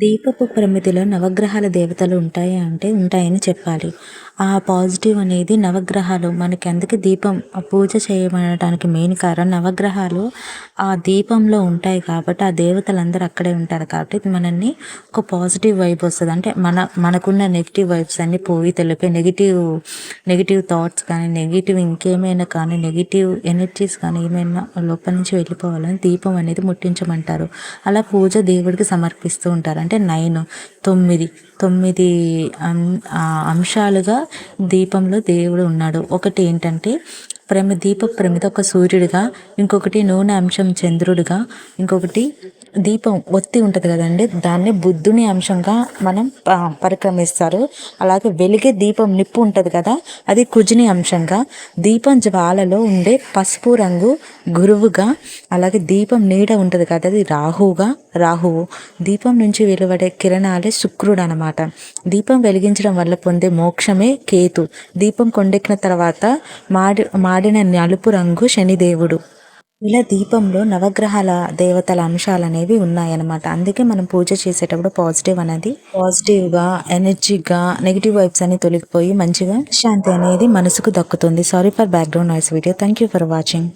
దీపపు ప్రమిదిలో నవగ్రహాల దేవతలు ఉంటాయి అంటే ఉంటాయని చెప్పాలి. ఆ పాజిటివ్ అనేది నవగ్రహాలు మనకి అందుకే దీపం పూజ చేయమనడానికి మెయిన్ కారణం నవగ్రహాలు ఆ దీపంలో ఉంటాయి కాబట్టి ఆ దేవతలు అందరూ అక్కడే ఉంటారు కాబట్టి మనల్ని ఒక పాజిటివ్ వైబ్ వస్తుంది. అంటే మన మనకున్న నెగిటివ్ వైబ్స్ అన్నీ పోయి తెలిపే నెగిటివ్ నెగిటివ్ థాట్స్ కానీ నెగిటివ్ ఇంకేమైనా కానీ నెగిటివ్ ఎనర్జీస్ కానీ ఏమైనా లోపల నుంచి వెళ్ళిపోవాలని దీపం అనేది ముట్టించమంటారు. అలా పూజ దేవుడికి సమర్పిస్తూ ఉంటారు. అంటే నైన్ తొమ్మిది తొమ్మిది అంశాలుగా దీపంలో దేవుడు ఉన్నాడు. ఒకటి ఏంటంటే ప్రమి దీప ప్రమిద ఒక సూర్యుడిగా ఇంకొకటి నూనె అంశం చంద్రుడిగా ఇంకొకటి దీపం ఒత్తి ఉంటుంది కదండి దాన్ని బుద్ధుని అంశంగా మనం పరిక్రమిస్తారు. అలాగే వెలిగే దీపం నిప్పు ఉంటుంది కదా అది కుజిని అంశంగా. దీపం జ్వాలలో ఉండే పసుపు రంగు గురువుగా అలాగే దీపం నీడ ఉంటుంది కదా అది రాహువుగా రాహువు. దీపం నుంచి వెలువడే కిరణాలే శుక్రుడు అనమాట దీపం వెలిగించడం వల్ల పొందే మోక్షమే కేతు. దీపం కొండెక్కిన తర్వాత మాడి మాడిన నలుపు రంగు శనిదేవుడు. ఇలా దీపంలో నవగ్రహాల దేవతల అంశాలు అనేవి ఉన్నాయన్నమాట. అందుకే మనం పూజ చేసేటప్పుడు పాజిటివ్ అనేది పాజిటివ్గా ఎనర్జీగా నెగిటివ్ వైబ్స్ అని తొలగిపోయి మంచిగా శాంతి అనేది మనసుకు దక్కుతుంది. Sorry for background noise video thank you for watching